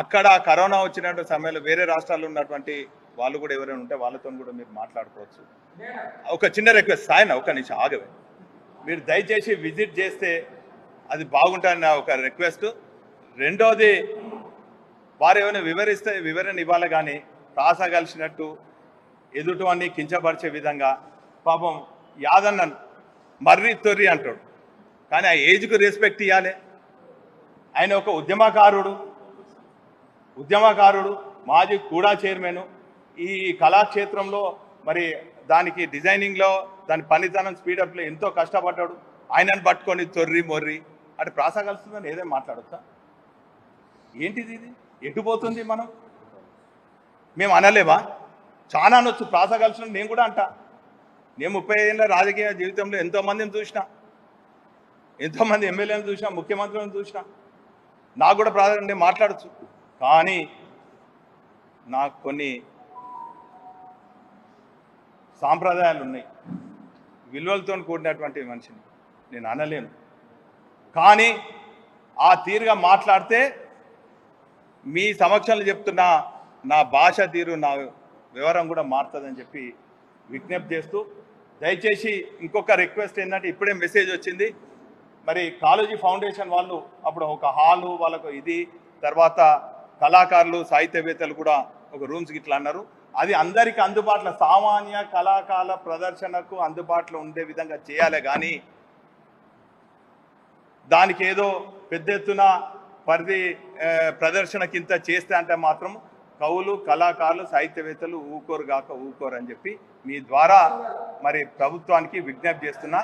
అక్కడ కరోనా వచ్చినటువంటి సమయంలో వేరే రాష్ట్రాల్లో ఉన్నటువంటి వాళ్ళు కూడా ఎవరైనా ఉంటే వాళ్ళతో కూడా మీరు మాట్లాడుకోవచ్చు. ఒక చిన్న రిక్వెస్ట్ సాయన ఒక నిమిషం ఆగవే. మీరు దయచేసి విజిట్ చేస్తే అది బాగుంటుందన్న ఒక రిక్వెస్ట్ రెండోది వారు ఏమైనా వివరిస్తే వివరణ ఇవ్వాలి కానీ ప్రాస కలిసినట్టు ఎదుటివన్నీ కించపరిచే విధంగా పాపం యాదన్న మర్రి తొర్రి అంటాడు. కానీ ఆ ఏజ్కు రెస్పెక్ట్ ఇవ్వాలి ఆయన ఒక ఉద్యమకారుడు. ఉద్యమకారుడు మాజీ కూడా చైర్మన్. ఈ కళాక్షేత్రంలో మరి దానికి డిజైనింగ్లో దాని పనితనం స్పీడప్లో ఎంతో కష్టపడ్డాడు. ఆయనను పట్టుకొని తొర్రి మొర్రి. అటు ప్రాస కలుస్తుందని ఏదేం మాట్లాడొచ్చా? ఏంటిది ఇది? ఎటుపోతుంది మనం? మేము అనలేమా? చాలా అనొచ్చు. ప్రాస కలిసిన నేను కూడా అంట. నేను ముప్పై ఏళ్ళ రాజకీయ జీవితంలో ఎంతోమందిని చూసిన. ఎంతోమంది ఎమ్మెల్యేలను చూసినా ముఖ్యమంత్రులను చూసినా. నాకు కూడా ప్రాధాన్యత మాట్లాడచ్చు. కానీ నాకు కొన్ని సాంప్రదాయాలు ఉన్నాయి. విలువలతో కూడినటువంటి మనిషిని నేను అనలేను. కానీ ఆ తీరుగా మాట్లాడితే మీ సమక్షంలో చెప్తున్న నా భాష తీరు నా వివరం కూడా మారుతుందని చెప్పి విజ్ఞప్తి చేస్తూ దయచేసి ఇంకొక రిక్వెస్ట్ ఏంటంటే ఇప్పుడే మెసేజ్ వచ్చింది. మరి కాలేజీ ఫౌండేషన్ వాళ్ళు అప్పుడు ఒక హాలు వాళ్ళకు ఇది తర్వాత కళాకారులు సాహిత్యవేత్తలు కూడా ఒక రూమ్స్ ఇట్లా అన్నారు. అది అందరికీ అందుబాటులో సామాన్య కళాకారుల ప్రదర్శనకు అందుబాటులో ఉండే విధంగా చేయాలి కానీ దానికి ఏదో పెద్ద ఎత్తున పరిధి ప్రదర్శన కింద చేస్తే అంటే మాత్రం కవులు కళాకారులు సాహిత్యవేత్తలు ఊకోరు గాక ఊకోరు అని చెప్పి మీ ద్వారా మరి ప్రభుత్వానికి విజ్ఞప్తి చేస్తున్నా.